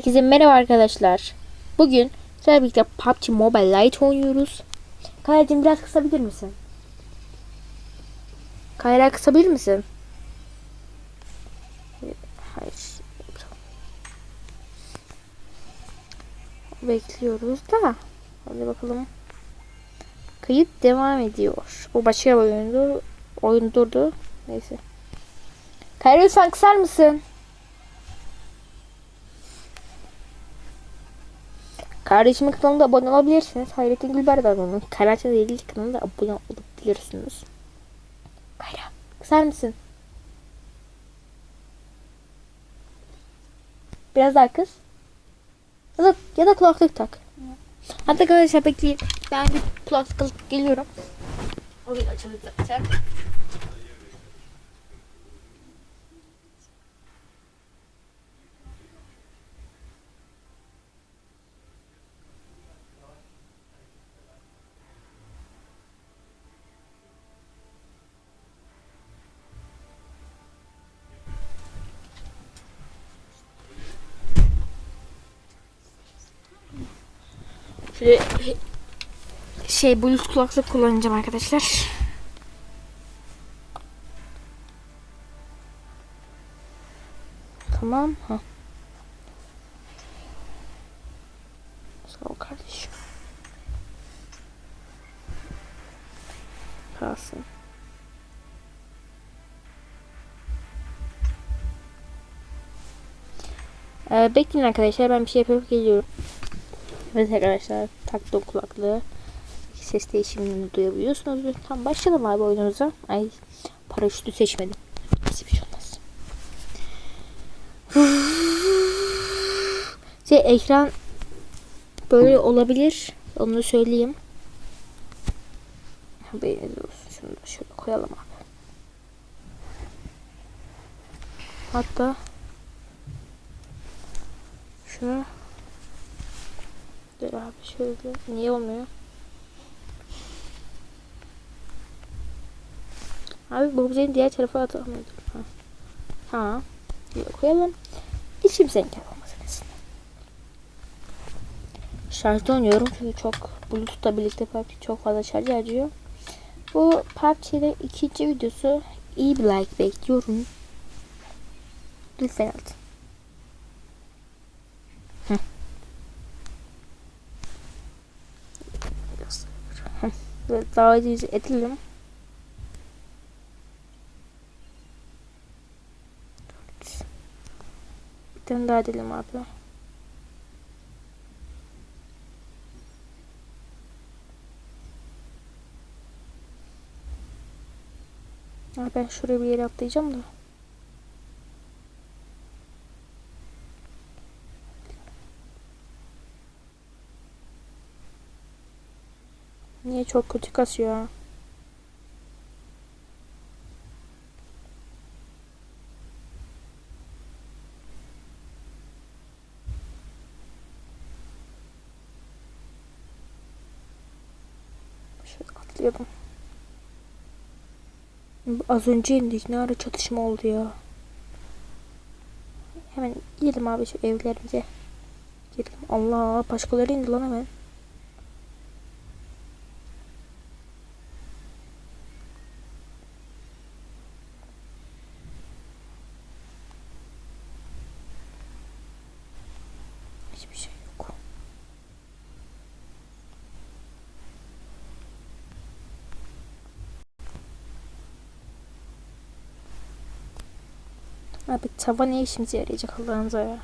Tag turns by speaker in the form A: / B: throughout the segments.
A: Herkese merhaba arkadaşlar. Bugün sizlerle birlikte PUBG Mobile Lite oynuyoruz. Kayra'cığım biraz kısabilir misin? Kayra kısabilir misin? Hayır. Bekliyoruz da. Hadi bakalım. Kayıt devam ediyor. Bu başka bir oyundu. Oyun durdu. Neyse. Kayra lütfen kısar mısın? Kardeşimin kanalına abone olabilirsiniz. Hayrettin Gülber abone Karaca değil kanalına abone olabilirsiniz. Kayra kısar mısın? Biraz daha kız. Ya da, ya da kulaklık tak. Hatta arkadaşlar bekleyin. Ben bir kulaklık geliyorum. O gün açıldı Şey bluetooth kulaklık kullanacağım arkadaşlar. Tamam. Ha. Sağ ol kardeşim. Kalsın. Ee, bekleyin arkadaşlar ben bir şey yapıp geliyorum. Evet arkadaşlar taktım kulaklığı. Ses değişimini duyabiliyorsunuz. Tam başlayalım abi oyunumuza. Ay paraşütü seçmedim. Nasıl bir şey olmaz. Şey ekran böyle olabilir. Onu da söyleyeyim. Haberiniz olsun. Şunu da şöyle koyalım abi. Hatta şunu Dur abi şöyle. Niye olmuyor? Abi bizi diğer tarafa atamıyordum. Ha. Böyle koyalım. Hiç kimsenin olmasın aslında. Şarjda oynuyorum çünkü çok Bluetooth'la birlikte PUBG çok fazla şarj harcıyor. Bu PUBG'de ikinci videosu iyi bir like bekliyorum. Lütfen atın. Ve davet edelim. Bir tane ben şuraya bir yere atlayacağım da. Niye çok kötü kasıyor? Şöyle atlayalım. Az önce indik. Ne ara çatışma oldu ya. Hemen gidelim abi şu evlerimize. Gidelim. Allah başkaları indi lan hemen. Hiçbir şey yok. Abi tava ne işimize yarayacak Allah'ınıza ya.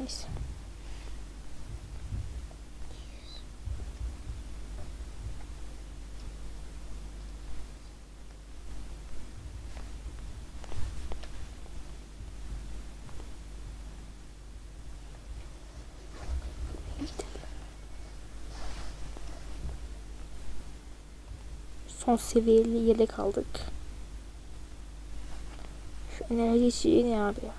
A: Neyse. Son seviyeli yelek aldık. Enerji ne abi ya?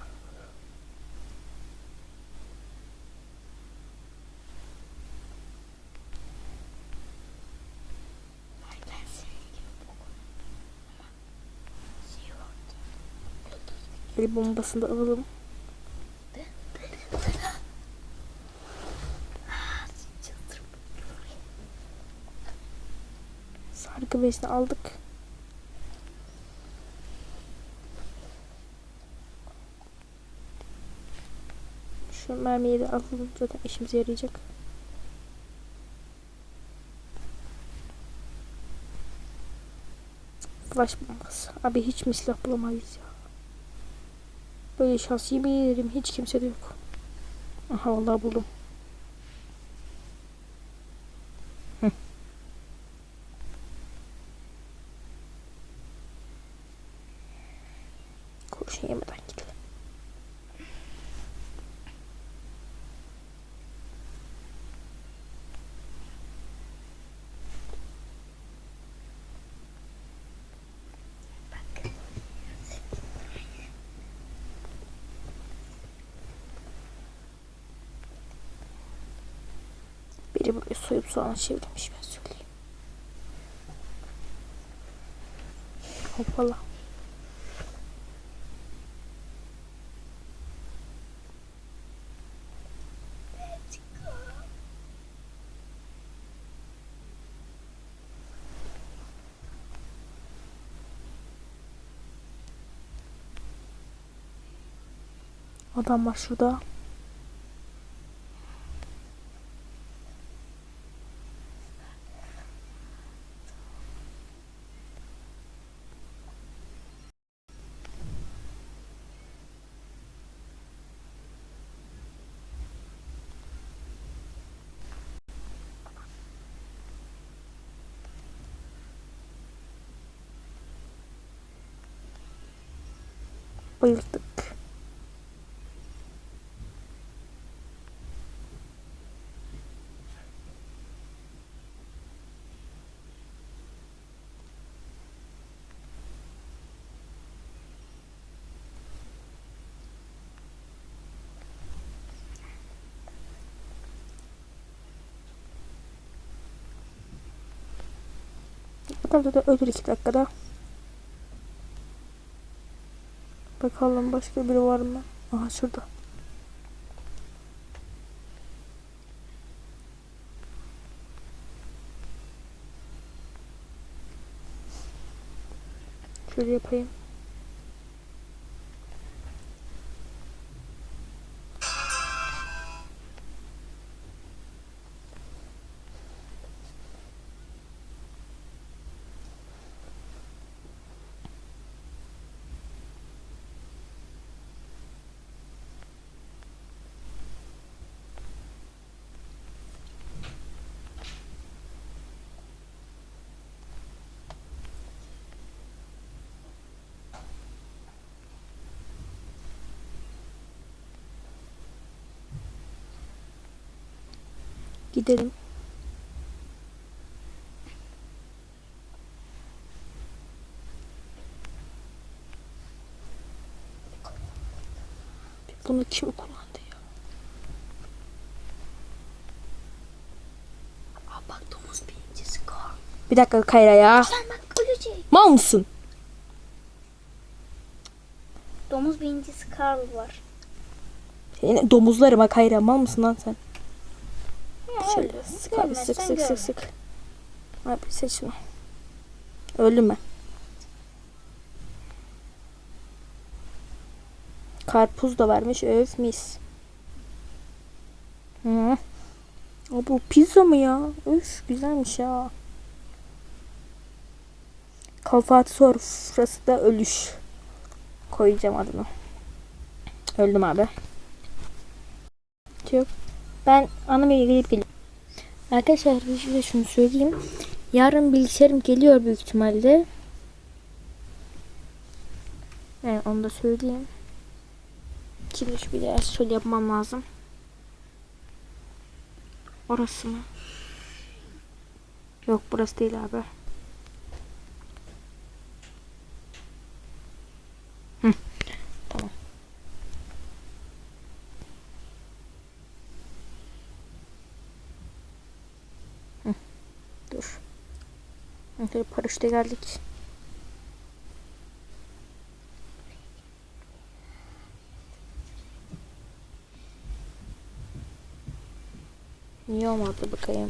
A: El bombasını da alalım. Sargı besini aldık. Mermiyi de alalım. Zaten işimize yarayacak. Flash bombası. Abi hiç mi silah bulamayız ya? Böyle şans yemin ederim hiç kimse de yok. Aha vallahi buldum. Hı. Kurşun gidelim. Biri buraya soyup soğan çevirmiş ben söyleyeyim. Hoppala. Adam var şurada. Bayıldık. Adam da ölür iki dakikada. Bakalım başka biri var mı? Aha şurada. Şöyle yapayım. Gidelim. Bunu kim kullandı ya?
B: Aa bak domuz birincisi kar.
A: Bir dakika Kayra ya.
B: Sen bak ölecek.
A: Mal mısın?
B: Domuz birincisi Karl var.
A: Yine domuzlarım ha Kayra mal mısın lan sen? Sık abi sık sık sık sık. Abi seç şunu. Öldüm ben. Karpuz da varmış. Öf mis. Hı. Aa, bu pizza mı ya? Öf güzelmiş ya. Kalfatı sofrası da ölüş. Koyacağım adını. Öldüm abi. Yok. Ben annemle gelip geliyorum. Arkadaşlar size şunu söyleyeyim. Yarın bilgisayarım geliyor büyük ihtimalle. Yani onu da söyleyeyim. Şimdi şu bir de şöyle yapmam lazım. Orası mı? Yok burası değil abi. Arkadaşlar paraşüte geldik. Niye olmadı bakayım.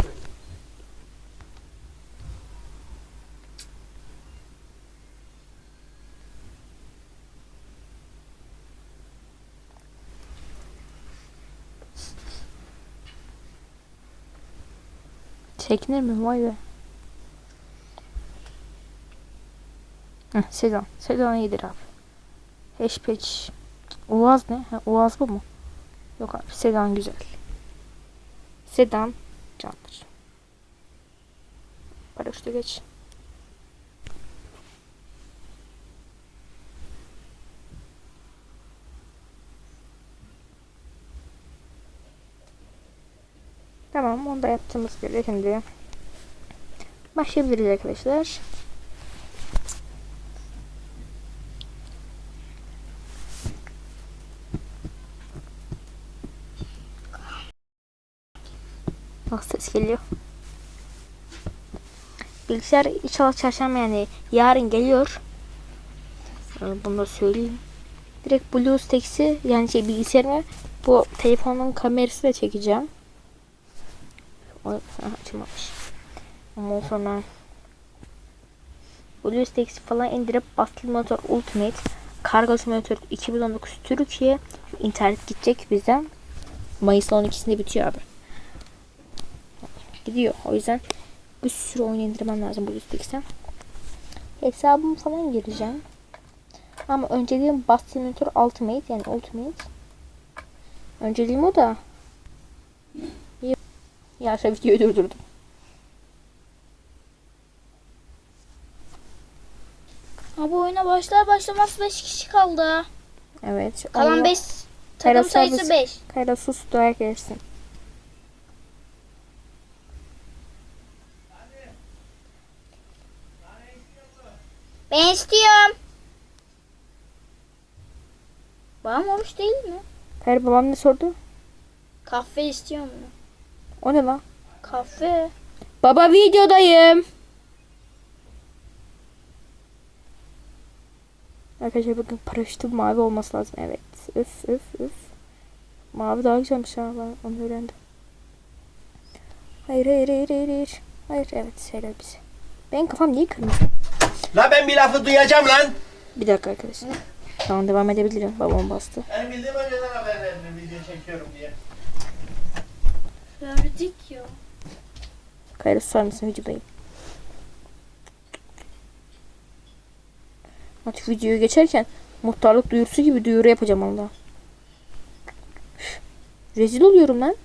A: Çekinir mi? Vay be. Heh, sedan. Sedan iyidir abi. Hatchback. Uaz ne? Ha, Uaz bu mu? Yok abi sedan güzel. Sedan candır. Paraşütü geç. Tamam onu da yaptığımız gibi şimdi başlayabiliriz arkadaşlar. Bak ses geliyor. Bilgisayar inşallah çarşamba yani yarın geliyor. Ee, Bunu da söyleyeyim. Direkt BlueStacks'i yani şey bilgisayarıma bu telefonun kamerası da çekeceğim. Açılmamış. Ondan sonra BlueStacks falan indirip Bastel Motor Ultimate Kargo Simulator 2019 Türkiye internet gidecek bizden. Mayıs'ın 12'sinde bitiyor abi. Gidiyor. O yüzden bir sürü oyun indirmem lazım BlueStacks'ten. Hesabımı falan gireceğim. Ama önceliğim Bus Simulator Ultimate yani Ultimate. Önceliğim o da. Ya şu videoyu durdurdum.
B: Abi oyuna başlar başlamaz 5 kişi kaldı.
A: Evet.
B: Kalan
A: onu-
B: 5
A: Kayra
B: takım sayısı
A: sabır-
B: 5.
A: Kayra sus dua gelsin.
B: Ben istiyorum. Babam oruç değil mi?
A: Kayra babam ne sordu?
B: Kahve istiyor mu?
A: O ne lan?
B: Kahve.
A: Baba videodayım. Arkadaşlar bakın paraşütüm mavi olması lazım. Evet. Üf üf üf. Mavi daha güzelmiş ha. Ben onu öğrendim. Hayır hayır hayır hayır. Hayır, hayır evet helal bize. Benim kafam niye kırmızı?
C: La ben bir lafı duyacağım lan.
A: Bir dakika arkadaşlar. Tamam devam edebilirim. Babam bastı.
C: Ben bildiğim önceden haber verdim video çekiyorum diye.
B: Verdik ya.
A: Kayra susar mısın videodayım. Artık videoyu geçerken muhtarlık duyurusu gibi duyuru yapacağım Allah. Rezil oluyorum lan.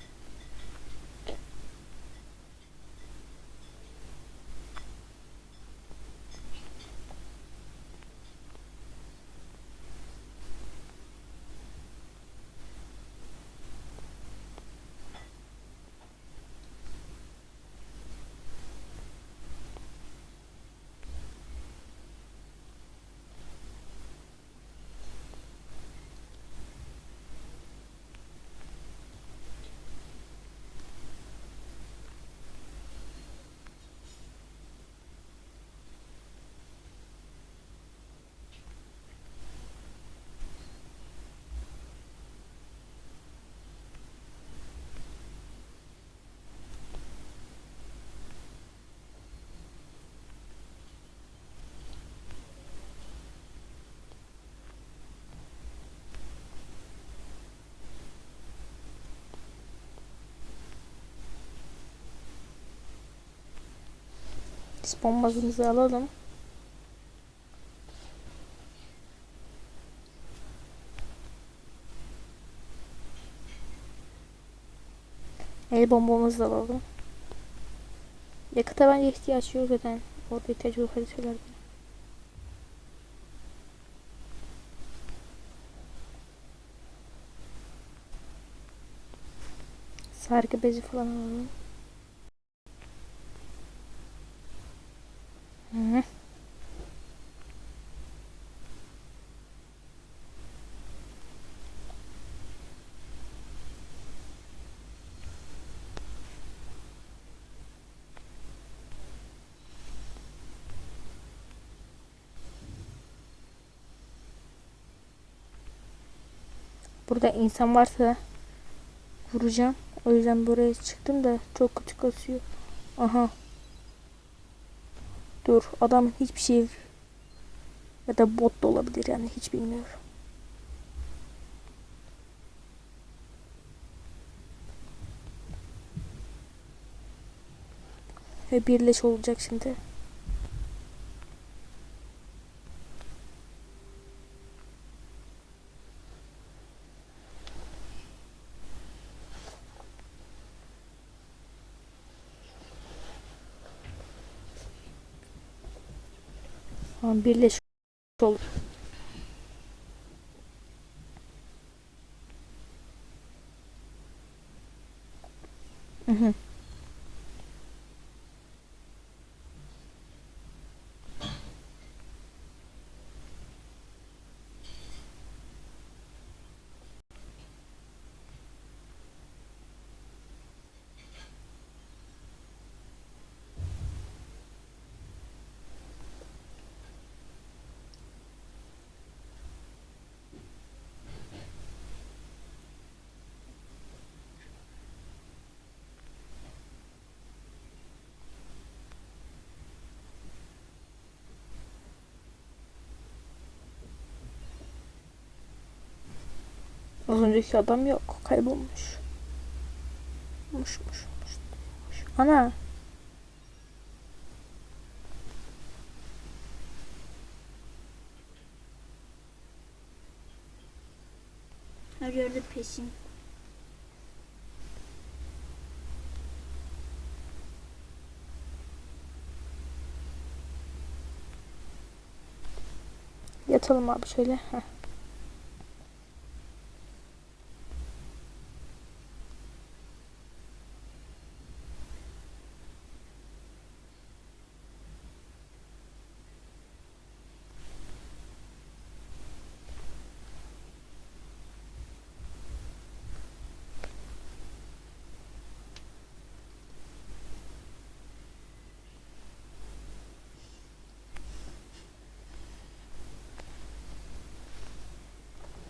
A: Biz bombazımızı alalım. El bombamızı da alalım. Yakıta bence ihtiyaç yok zaten. Orada ihtiyaç yok bana. Sargı bezi falan alalım. Hı. Burada insan varsa vuracağım. O yüzden buraya çıktım da çok kötü kasıyor. Aha. Dur adam hiçbir şey ya da bot da olabilir yani hiç bilmiyorum. Ve birleş olacak şimdi. Tamam birleş oldu. Hı Az önceki adam yok. Kaybolmuş. Muş muş muş. muş. Ana.
B: Her yerde peşin.
A: Yatalım abi şöyle. Heh.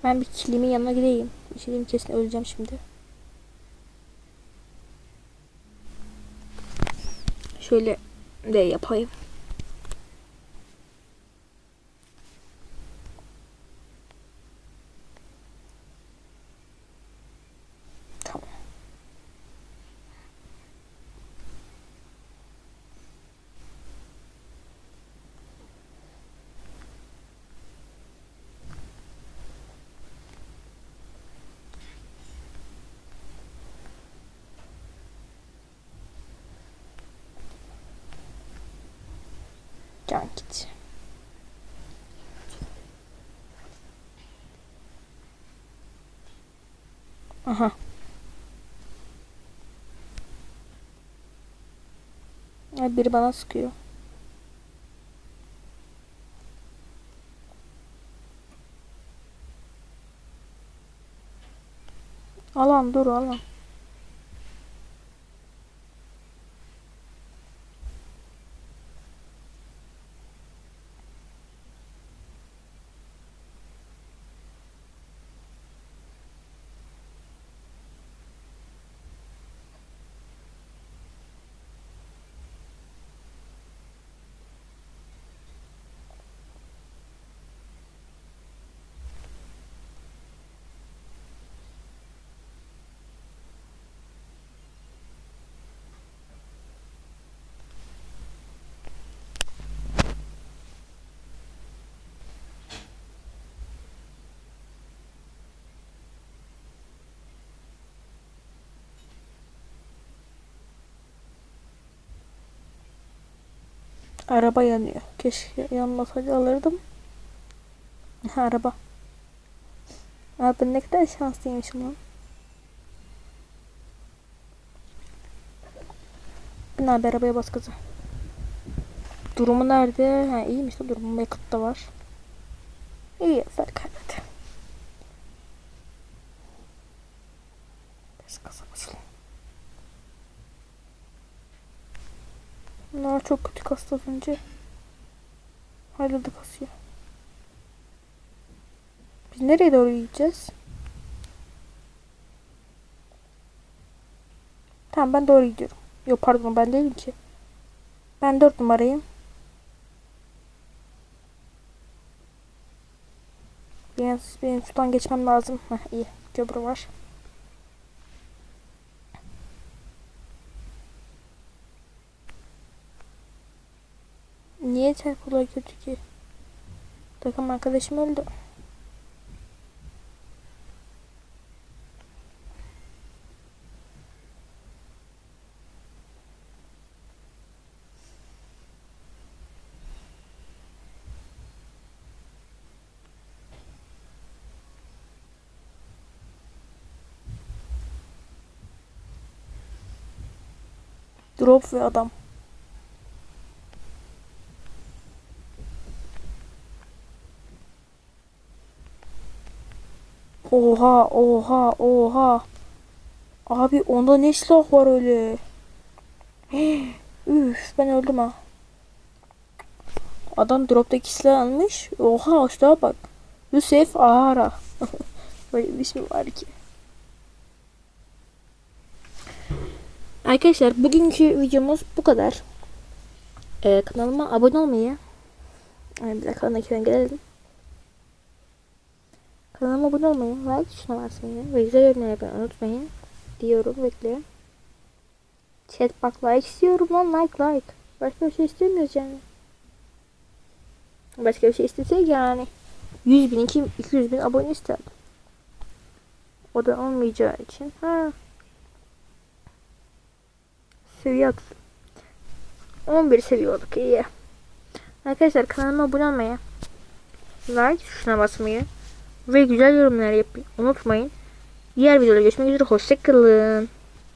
A: Ben bir kilimin yanına şey diyeyim kesin öleceğim şimdi. Şöyle de yapayım. Tamam. Git. Aha. Ay, biri bana sıkıyor. Alan dur alan. Araba yanıyor. Keşke yanmasaydı alırdım. Araba. Abi ne kadar şanslıymışım lan. Bin abi arabaya bas kızım. Durumu nerede? Ha iyiymiş de durumu yakıt da var. İyi ver Bunlar çok kötü kastı az önce. Hala da kasıyor. Biz nereye doğru gideceğiz? Tamam ben doğru gidiyorum. Yok pardon ben değilim ki. Ben dört numarayım. Benim, benim sudan geçmem lazım. Heh, iyi. Köprü var. Niye çarpıyorlar kötü ki? Takım arkadaşım öldü. Drop ve adam. Oha oha oha. Abi onda ne silah var öyle? Üf ben öldüm ha. Adam droptaki silah almış. Oha silaha bak. Yusuf Ahara. Böyle bir ismi var ki. Arkadaşlar bugünkü videomuz bu kadar. Ee, kanalıma abone olmayı. Ay, bir dakika öndekiden gelelim. Kanalıma abone olmayı, like tuşuna basmayı ve güzel yorumlar unutmayın. Diyorum bekliyorum. Chat bak like istiyorum lan like like. Başka bir şey istemiyoruz yani. Başka bir şey istesek yani. 100 bin, 200 bin abone isterdim. O da olmayacağı için. Ha. Seviye at. 11 seviyorduk iyi. Arkadaşlar kanalıma abone olmayı, like tuşuna basmayı ve güzel yorumlar yapmayı unutmayın. Diğer videoda görüşmek üzere. Hoşçakalın.